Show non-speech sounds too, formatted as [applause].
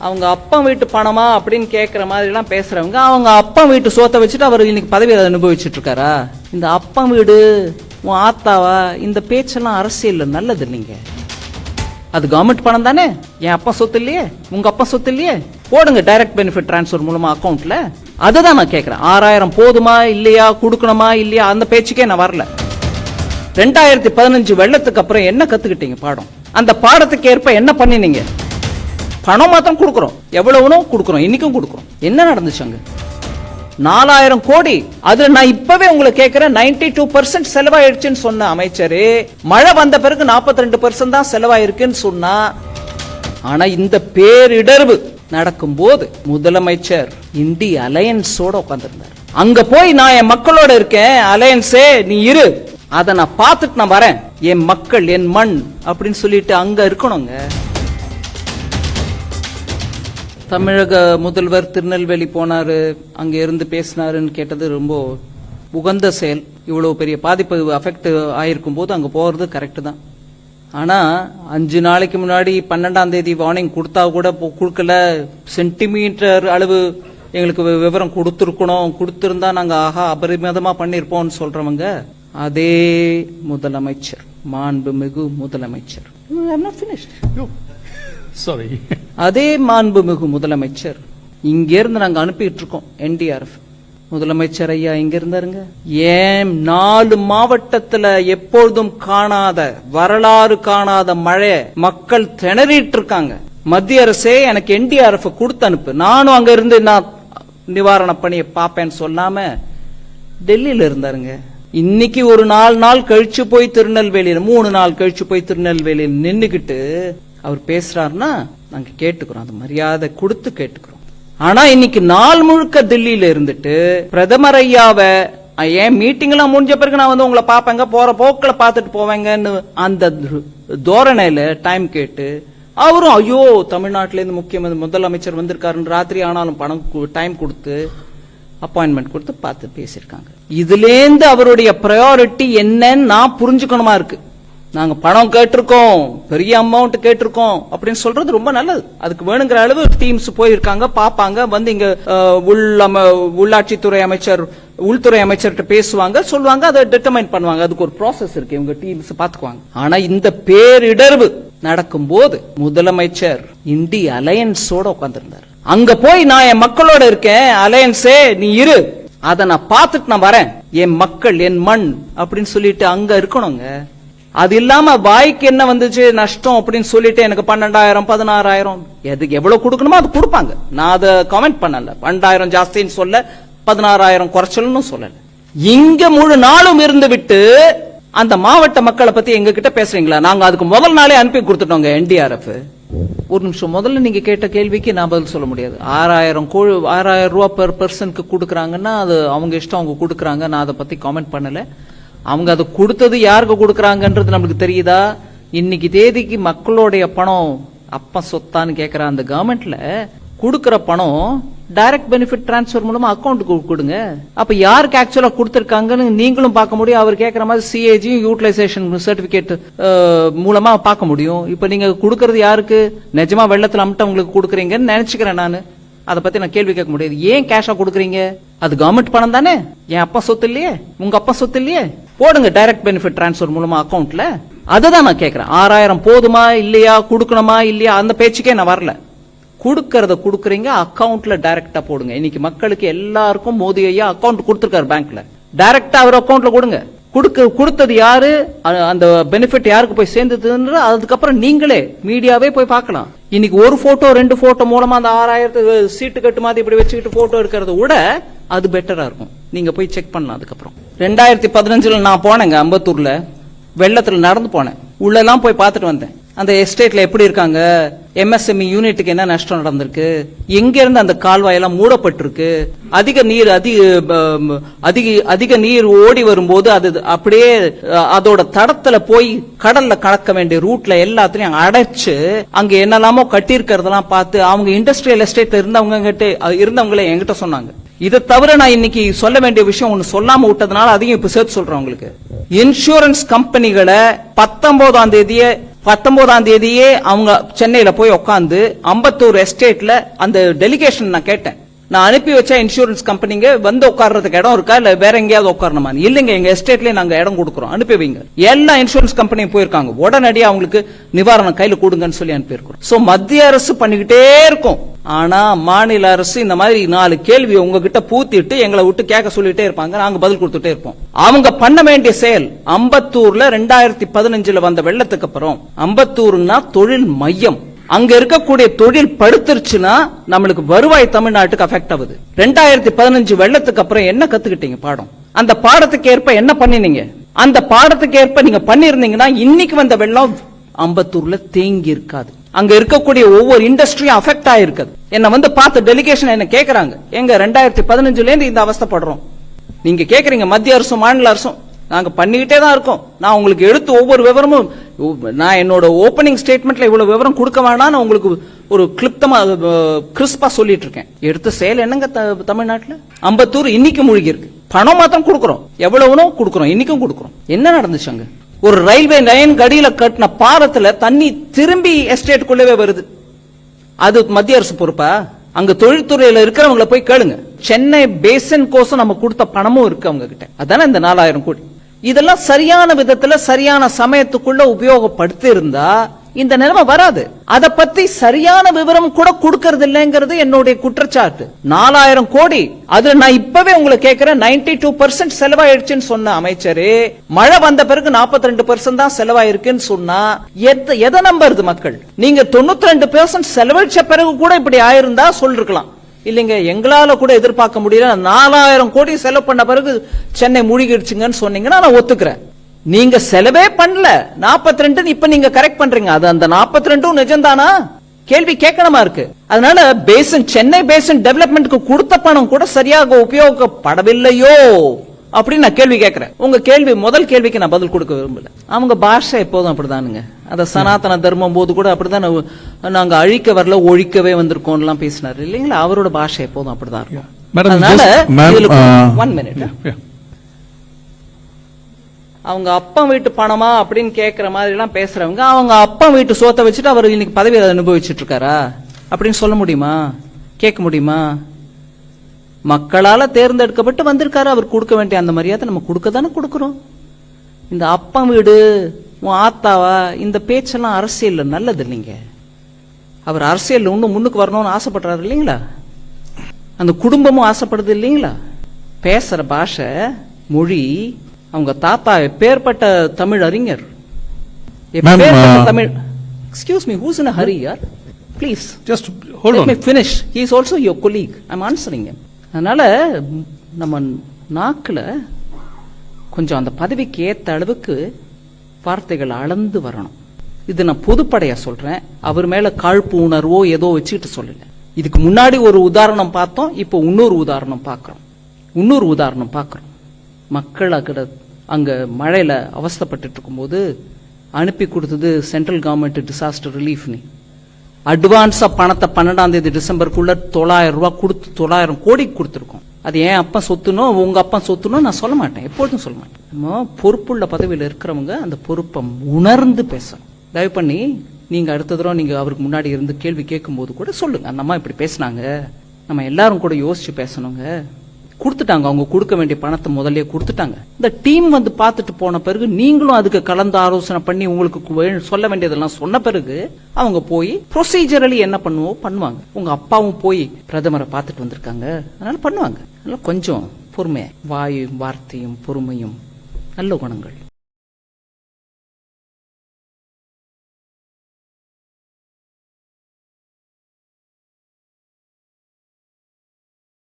அவங்க அப்பா வீட்டு பணமா அப்படின்னு கேட்குற மாதிரிலாம் பேசுகிறவங்க அவங்க அப்பா வீட்டு சோத்தை வச்சுட்டு அவர் இன்னைக்கு பதவி அனுபவிச்சுட்டு இருக்காரா இந்த அப்பா வீடு உன் ஆத்தாவா? இந்த பேச்செல்லாம் அரசியலில் நல்லது இல்லைங்க. அது கவர்மெண்ட் பணம் தானே? என் அப்பா சொத்து இல்லையே? உங்க அப்பா சொத்து இல்லையே? போடுங்க டைரக்ட் பெனிஃபிட் டிரான்ஸ்ஃபர் மூலமா அதை தான் நான் கேட்குறேன் ஆறாயிரம் போதுமா இல்லையா கொடுக்கணுமா இல்லையா அந்த பேச்சுக்கே நான் வரல. ரெண்டாயிரத்தி பதினஞ்சு வெள்ளத்துக்கு அப்புறம் என்ன கத்துக்கிட்டீங்க பாடம்? அந்த பாடத்துக்கு ஏற்ப என்ன பண்ணினீங்க? பணம் மாத்திரம் கொடுக்குறோம். எவ்வளவுனோ கொடுக்குறோம். இன்னைக்கும் கொடுக்குறோம். என்ன நடந்துச்சு அங்க? நாலாயிரம் கோடி. அதுல நான் இப்பவே உங்களை கேட்கிறேன் 92% டூ பர்சன்ட் செலவாயிடுச்சுன்னு சொன்ன அமைச்சரு. மழை வந்த பிறகு 42% ரெண்டு பர்சன்ட் தான் செலவாயிருக்குன்னு சொன்னா ஆனா இந்த பேரிடர்வு நடக்கும்போது முதலமைச்சர் இந்தி அலையன்ஸோட உட்கார்ந்திருந்தார். அங்க போய் நான் என் மக்களோட இருக்கேன் அலையன்ஸே நீ இரு. அதை நான் பார்த்துட்டு நான் வரேன். என் மக்கள் என் மண் அப்படின்னு சொல்லிட்டு அங்க இருக்கணுங்க. தமிழக முதல்வர் திருநெல்வேலி போனாரு அங்க இருந்து பேசினாருன்னு கேட்டது ரொம்ப உகந்த செயல். இவ்வளவு பெரிய பாதிப்பு அஃபெக்ட் ஆயிருக்கும் போது அங்க போறது கரெக்ட் தான். ஆனா அஞ்சு நாளைக்கு முன்னாடி பன்னெண்டாம் தேதி வார்னிங் கொடுத்தா கூட கொடுக்கல. சென்டிமீட்டர் அளவு எங்களுக்கு விவரம் கொடுத்துருக்கணும். கொடுத்திருந்தா நாங்க ஆஹா அபரிமிதமா பண்ணிருப்போம்னு சொல்றவங்க அதே முதலமைச்சர் மாண்புமிகு முதலமைச்சர். I'm not finished. சாரி [laughs] அதே மாண்புமிகு முதலமைச்சர். இங்கிருந்து நாங்க அனுப்பிட்டு இருக்கோம் என்டிஆர்எஃப் முதலமைச்சர் ஐயா இங்க இருந்தாருங்க ஏன் நாலு மாவட்டத்துல எப்பொழுதும் காணாத வரலாறு காணாத மழை மக்கள் திணறிட்டு இருக்காங்க மத்திய அரசே எனக்கு என்டிஆர்எஃப் கொடுத்து அனுப்பு. நானும் அங்க இருந்து நான் நிவாரண பணியை பார்ப்பேன்னு சொல்லாம டெல்லியில இருந்தாருங்க. இன்னைக்கு ஒரு நாலு நாள் கழிச்சு போய் திருநெல்வேலியில மூணு நாள் கழிச்சு போய் திருநெல்வேலியில் நின்னுகிட்டு அவர் பேசுறாருன்னா நாங்க கேட்டுக்கிறோம் அது மரியாதை கொடுத்து கேட்டுக்கிறோம். ஆனா இன்னைக்கு நாள் முழுக்க தில்லியில இருந்துட்டு பிரதமர் ஐயாவை ஏன் மீட்டிங் எல்லாம் முடிஞ்ச பிறகு நான் வந்து உங்களை பாப்பேங்க போற போக்கில பாத்துட்டு போவேங்கன்னு அந்த தோரணையில டைம் கேட்டு அவரும் ஐயோ தமிழ்நாட்டில இருந்து முக்கிய முதலமைச்சர் வந்திருக்காருன்னு ராத்திரி ஆனாலும் பணம் டைம் கொடுத்து அப்பாயின்மெண்ட் கொடுத்து பார்த்து பேசியிருக்காங்க. இதுலேருந்து அவருடைய ப்ரையாரிட்டி என்னன்னு நான் புரிஞ்சுக்கணுமா இருக்கு. நாங்க பணம் கேட்டிருக்கோம் பெரிய அமௌண்ட் கேட்டிருக்கோம் அப்படின்னு சொல்றது ரொம்ப நல்லது. அதுக்கு வேணுங்கிற அளவு டீம்ஸ் போயிருக்காங்க பாப்பாங்க வந்து இங்க உள் அம- உள்ளாட்சித்துறை அமைச்சர் உள்துறை அமைச்சர்கிட்ட பேசுவாங்க சொல்லுவாங்க அதை டிட்டர்மைன் பண்ணுவாங்க. அதுக்கு ஒரு ப்ராசஸ் இருக்கு இவங்க டீம்ஸ் பாத்துக்குவாங்க ஆனா இந்த பேரிடர்வு நடக்கும்போது முதலமைச்சர் இண்டி அலையன்ஸோட உட்கார்ந்திருந்தார். அங்க போய் நான் என் மக்களோட இருக்கேன் அலையன்ஸே நீ இரு. அதை நான் பார்த்துட்டு நான் வரேன். என் மக்கள் என் மண் அப்படின்னு சொல்லிட்டு அங்க இருக்கணுங்க. அது இல்லாம வாய்க்கு என்ன வந்துச்சு? நஷ்டம் அப்படின்னு சொல்லிட்டு எனக்கு பன்னெண்டாயிரம் பதினாறாயிரம். எதுக்கு எவ்வளவு கொடுக்கணுமோ அது கொடுப்பாங்க. நான் அதை கமெண்ட் பண்ணல. பன்னெண்டாயிரம் ஜாஸ்தின்னு சொல்ல பதினாறாயிரம் குறைச்சல்னு சொல்லல. இங்க முழு நாளும் இருந்து விட்டு அந்த மாவட்ட மக்களை பத்தி எங்க கிட்ட பேசுறீங்களா? நாங்க அதுக்கு முதல் நாளே அனுப்பி கொடுத்துட்டோங்க என்டிஆர்எஃப் ஒரு நிமிஷம் முதல்ல நீங்க கேட்ட கேள்விக்கு நான் பதில் சொல்ல முடியாது. ஆறாயிரம் கோழி ஆறாயிரம் ரூபா பெர் பர்சனுக்கு கொடுக்குறாங்கன்னா அது அவங்க இஷ்டம் அவங்க கொடுக்குறாங்க. நான் அதை பத்தி காமெண்ட் பண்ணல. அவங்க அதை கொடுத்தது யாருக்கு கொடுக்குறாங்கன்றது நம்மளுக்கு தெரியுதா? இன்னைக்கு தேதிக்கு மக்களுடைய பணம் அப்பா சொத்தான்னு கேட்குற அந்த கவர்மெண்ட்ல கொடுக்குற பணம் டைரக்ட் பெனிஃபிட் டிரான்ஸ்ஃபர் மூலமா அக்கௌண்ட்டுக்கு கொடுங்க. அப்ப யாருக்கு ஆக்சுவலா கொடுத்துருக்காங்கன்னு நீங்களும் பார்க்க முடியும். அவர் கேட்கற மாதிரி சிஏஜி யூட்டிலைசேஷன் சர்டிபிகேட் மூலமா பார்க்க முடியும். இப்ப நீங்க கொடுக்கறது யாருக்கு? நிஜமா வெள்ளத்துல அமிட்டவங்களுக்கு கொடுக்குறீங்கன்னு நினைச்சுக்கிறேன் நான். அதை பத்தி நான் கேள்வி கேட்க முடியாது. ஏன் கேஷா கொடுக்குறீங்க? அது கவர்மெண்ட் பணம் தானே? என் அப்பா சொத்து இல்லையே? உங்க அப்பா சொத்து இல்லையே? போடுங்க டைரக்ட் பெனிஃபிட் டிரான்ஸ்ஃபர் மூலமா அதை தான் நான் கேக்குறேன். ஆறாயிரம் போதுமா இல்லையா கொடுக்கணுமா இல்லையா அந்த பேச்சுக்கே நான் வரல. கொடுக்கறத கொடுக்குறீங்க அக்கௌண்ட்ல டைரக்டா போடுங்க. இன்னைக்கு மக்களுக்கு எல்லாருக்கும் மோதி ஐயா அக்கௌண்ட் கொடுத்துருக்காரு பேங்க்ல டைரக்டா அவர் அக்கவுண்ட்ல கொடுங்க. கொடுக்க கொடுத்தது யாரு? அந்த பெனிஃபிட் யாருக்கு போய் சேர்ந்ததுன்ற அதுக்கப்புறம் நீங்களே மீடியாவே போய் பார்க்கலாம். இன்னைக்கு ஒரு போட்டோ ரெண்டு போட்டோ மூலமா அந்த ஆறாயிரத்து சீட்டு கட்டு மாதிரி இப்படி வச்சுக்கிட்டு போட்டோ எடுக்கிறத விட அது பெட்டரா இருக்கும். நீங்க போய் செக் பண்ணலாம் அதுக்கப்புறம். ரெண்டாயிரத்தி பதினஞ்சில் நான் போனேங்க அம்பத்தூர்ல. வெள்ளத்தில் நடந்து போனேன். உள்ளெல்லாம் போய் பார்த்துட்டு வந்தேன். அந்த எஸ்டேட்ல எப்படி இருக்காங்க? எம்எஸ்எம்இ யூனிட்டுக்கு என்ன நஷ்டம் நடந்திருக்கு? எங்க இருந்து அந்த கால்வாயெல்லாம் மூடப்பட்டிருக்கு? அதிக நீர் அதிக அதிக அதிக நீர் ஓடி வரும்போது அது அப்படியே அதோட தடத்துல போய் கடல்ல கலக்க வேண்டிய ரூட்ல எல்லாத்துலயும் அடைச்சு அங்க என்னெல்லாமோ கட்டியிருக்கிறதெல்லாம் பார்த்து அவங்க இண்டஸ்ட்ரியல் எஸ்டேட்ல இருந்தவங்க கிட்ட இருந்தவங்களே என்கிட்ட சொன்னாங்க. இதை தவிர நான் இன்னைக்கு சொல்ல வேண்டிய விஷயம் ஒன்னு சொல்லாம விட்டதுனால அதையும் இப்ப சேர்த்து சொல்றேன் உங்களுக்கு. இன்சூரன்ஸ் கம்பெனிகளை பத்தொன்பதாம் தேதியே பத்தொன்பதாம் தேதியே அவங்க சென்னையில போய் உட்காந்து அம்பத்தூர் எஸ்டேட்ல அந்த டெலிகேஷன் நான் கேட்டேன். நான் அனுப்பி வச்ச இன்சூரன்ஸ் கம்பெனிங்க வந்து உட்கார்றதுக்கு இடம் இருக்கா? இல்ல வேற எங்கேயாவது உட்காரணுமா இல்லைங்க எங்க எஸ்டேட்லயே நாங்க இடம் கொடுக்குறோம். அனுப்பி வைங்க. எல்லா இன்சூரன்ஸ் கம்பெனியும் போயிருக்காங்க. உடனடியாக அவங்களுக்கு நிவாரணம் கையில கொடுங்கன்னு சொல்லி அனுப்பியிருக்கிறோம். சோ மத்திய அரசு பண்ணிக்கிட்டே இருக்கும். ஆனா மாநில அரசு இந்த மாதிரி நாலு கேள்வி உங்ககிட்ட பூத்திட்டு எங்களை விட்டு கேட்க சொல்லிட்டே இருப்பாங்க. நாங்க பதில் கொடுத்துட்டே இருப்போம். அவங்க பண்ண வேண்டிய செயல் அம்பத்தூர்ல ரெண்டாயிரத்தி பதினஞ்சுல வந்த வெள்ளத்துக்கு அப்புறம் அம்பத்தூர்னா தொழில் மையம். அங்க இருக்கக்கூடிய தொழில் படுத்துருச்சுன்னா நம்மளுக்கு வருவாய் தமிழ்நாட்டுக்கு அஃபெக்ட் ஆகுது. ரெண்டாயிரத்தி பதினஞ்சு வெள்ளத்துக்கு அப்புறம் என்ன கத்துக்கிட்டீங்க பாடம்? அந்த பாடத்துக்கு ஏற்ப என்ன பண்ணினீங்க? அந்த பாடத்துக்கு ஏற்ப நீங்க பண்ணிருந்தீங்கன்னா இன்னைக்கு வந்த வெள்ளம் அம்பத்தூர்ல தேங்கி இருக்காது. அங்க இருக்கக்கூடிய ஒவ்வொரு இண்டஸ்ட்ரியும் அஃபெக்ட் ஆயிருக்காது. என்ன வந்து பார்த்து டெலிகேஷன் என்ன கேக்குறாங்க? எங்க ரெண்டாயிரத்தி பதினஞ்சுல இருந்து இந்த அவஸ்தைப்படுறோம் நீங்க கேக்குறீங்க மத்திய அரசும் மாநில அரசும். நாங்க பண்ணிக்கிட்டே தான் இருக்கோம். நான் உங்களுக்கு எடுத்து ஒவ்வொரு விவரமும் நான் என்னோட ஓபனிங் ஸ்டேட்மெண்ட்ல இவ்வளவு விவரம் கொடுக்க வேணாம்னு உங்களுக்கு ஒரு கிளிப்தமா கிறிஸ்பா சொல்லிட்டு இருக்கேன் எடுத்த செயல் என்னங்க த- தமிழ்நாட்டுல? அம்பத்தூர் இன்னைக்கு மூழ்கி இருக்கு பணம் மாத்திரம் கொடுக்கறோம். எவ்வளவுனோ கொடுக்கறோம். இன்னைக்கும் கொடுக்கறோம். என்ன நடந்துச்சு அங்க? ஒரு ரயில்வே நயன் கடியில கட்டின பாலத்துல தண்ணி திரும்பி எஸ்டேட்டுக்குள்ளவே வருது. அது மத்திய அரசு பொறுப்பா? அங்க தொழில்துறையில இருக்கிறவங்கள போய் கேளுங்க. சென்னை பேசன் கோசம் நம்ம கொடுத்த பணமும் இருக்கு அவங்க கிட்ட அதானே இந்த நாலாயிரம் கோடி? இதெல்லாம் சரியான விதத்துல சரியான சமயத்துக்குள்ள உபயோகப்படுத்தி இருந்தா இந்த நிலைமை வராது. அத பத்தி சரியான விவரம் கூட கொடுக்கறது இல்லைங்கிறது என்னுடைய குற்றச்சாட்டு. நாலாயிரம் கோடி. அதுல நான் இப்பவே உங்களை கேட்கிறேன். 92% டூ பர்சன்ட் செலவாயிடுச்சுன்னு சொன்ன அமைச்சரு. மழை வந்த பிறகு 42% ரெண்டு பர்சன்ட் தான் செலவாயிருக்குன்னு சொன்னா எத- எதை நம்புறது மக்கள்? நீங்க தொண்ணூத்தி ரெண்டு பெர்சன்ட் செலவழிச்ச பிறகு கூட இப்படி ஆயிருந்தா சொல்லிருக்கலாம். இல்லைங்க எங்களால கூட எதிர்பார்க்க முடியல. நாலாயிரம் கோடி செலவு பண்ண பிறகு சென்னை மூழ்கிடுச்சுங்கன்னு சொன்னீங்கன்னா நான் ஒத்துக்கிறேன். நீங்க செலவே பண்ணல. 42 ரெண்டு இப்ப நீங்க கரெக்ட் பண்றீங்க. அது அந்த 42 ரெண்டும் நிஜம்தானா? கேள்வி கேட்கணுமா இருக்கு. அதனால பேசன் சென்னை பேசன் டெவலப்மெண்ட்க்கு கொடுத்த பணம் கூட சரியாக உபயோகப்படவில்லையோ அப்படின்னு நான் கேள்வி கேட்கிறேன் உங்க கேள்வி முதல் கேள்விக்கு நான் பதில் கொடுக்க விரும்பல. அவங்க பாஷை எப்போதும் அப்படிதானுங்க. அத சனாதன தர்மம் போது கூட அப்படிதான் நாங்க அழிக்க வரல ஒழிக்கவே வந்திருக்கோம் எல்லாம் பேசினாரு. இல்லைங்களா? அவரோட பாஷை எப்போதும் அப்படிதான் இருக்கும். அதனால uh, ஒன் மினிட் Yeah. அவங்க அப்பா வீட்டு பணமா அப்படின்னு கேட்குற மாதிரி எல்லாம் பேசுறவங்க அவங்க அப்பா வீட்டு சோத்தை வச்சுட்டு அவர் இன்னைக்கு பதவியை அனுபவிச்சுட்டு இருக்காரா? அப்படின்னு சொல்ல முடியுமா? கேட்க முடியுமா? மக்களால தேர்ந்தெடுக்கப்பட்டு வந்திருக்காரு அவர் கொடுக்க வேண்டிய அந்த மரியாதை நம்ம கொடுக்க தானே கொடுக்குறோம். இந்த அப்பா வீடு உன் ஆத்தாவா இந்த பேச்செல்லாம் அரசியல் நல்லது இல்லைங்க. அவர் அரசியல் இன்னும் முன்னுக்கு வரணும்னு ஆசைப்படுறாரு இல்லைங்களா? அந்த குடும்பமும் ஆசைப்படுது இல்லைங்களா? பேசுற பாஷை மொழி அவங்க தாத்தா எப்பேற்பட்ட தமிழ் அறிஞர் uh, Tamil excuse me who's in hurry யார் please Just hold Let on. me finish. He is also your colleague. I'm answering him. அதனால ம், நம்ம நாக்குல கொஞ்சம் அந்த பதவிக்கு ஏத்த அளவுக்கு வார்த்தைகள் அளந்து வரணும் இது நான் பொதுப்படையா சொல்றேன் அவர் மேல காழ்ப்பு உணர்வோ ஏதோ வச்சுக்கிட்டு சொல்லல இதுக்கு முன்னாடி ஒரு உதாரணம் பார்த்தோம் இப்போ இன்னொரு உதாரணம் பார்க்கிறோம் இன்னொரு உதாரணம் பார்க்கிறோம் மக்கள் அக்கட அங்கே மழையில் அவஸ்தப்பட்டு இருக்கும்போது அனுப்பி கொடுத்தது சென்ட்ரல் கவர்மெண்ட் டிசாஸ்டர் ரிலீஃப்னு அட்வான்ஸாக பணத்தை பன்னெண்டாம் தேதி டிசம்பருக்குள்ள தொள்ளாயிரம் ரூபா கொடுத்து தொள்ளாயிரம் கோடிக்கு கொடுத்துருக்கோம். அது ஏன் அப்பா சொத்துனோ உங்க அப்பா சொத்துனோ நான் சொல்ல மாட்டேன். எப்பொழுதும் சொல்ல மாட்டேன். நம்ம பொறுப்புள்ள பதவியில் இருக்கிறவங்க அந்த பொறுப்பை உணர்ந்து பேசணும். தயவு பண்ணி நீங்க அடுத்த தடவை நீங்க அவருக்கு முன்னாடி இருந்து கேள்வி கேட்கும்போது கூட சொல்லுங்க. அந்த அம்மா இப்படி பேசுனாங்க. நம்ம எல்லாரும் கூட யோசிச்சு பேசணுங்க. கொடுத்துட்டாங்க. அவங்க கொடுக்க வேண்டிய பணத்தை முதல்ல கொடுத்துட்டாங்க. இந்த டீம் வந்து பார்த்துட்டு போன பிறகு நீங்களும் அதுக்கு கலந்து ஆலோசனை பண்ணி உங்களுக்கு வே- சொல்ல வேண்டியதெல்லாம் சொன்ன பிறகு அவங்க போய் ப்ரொசீஜரலி என்ன பண்ணுவோம் பண்ணுவாங்க. உங்க அப்பாவும் போய் பிரதமரை பார்த்துட்டு வந்திருக்காங்க. அதனால பண்ணுவாங்க. அதனால கொஞ்சம் பொறுமை வாயும் வார்த்தையும் பொறுமையும் நல்ல குணங்கள்.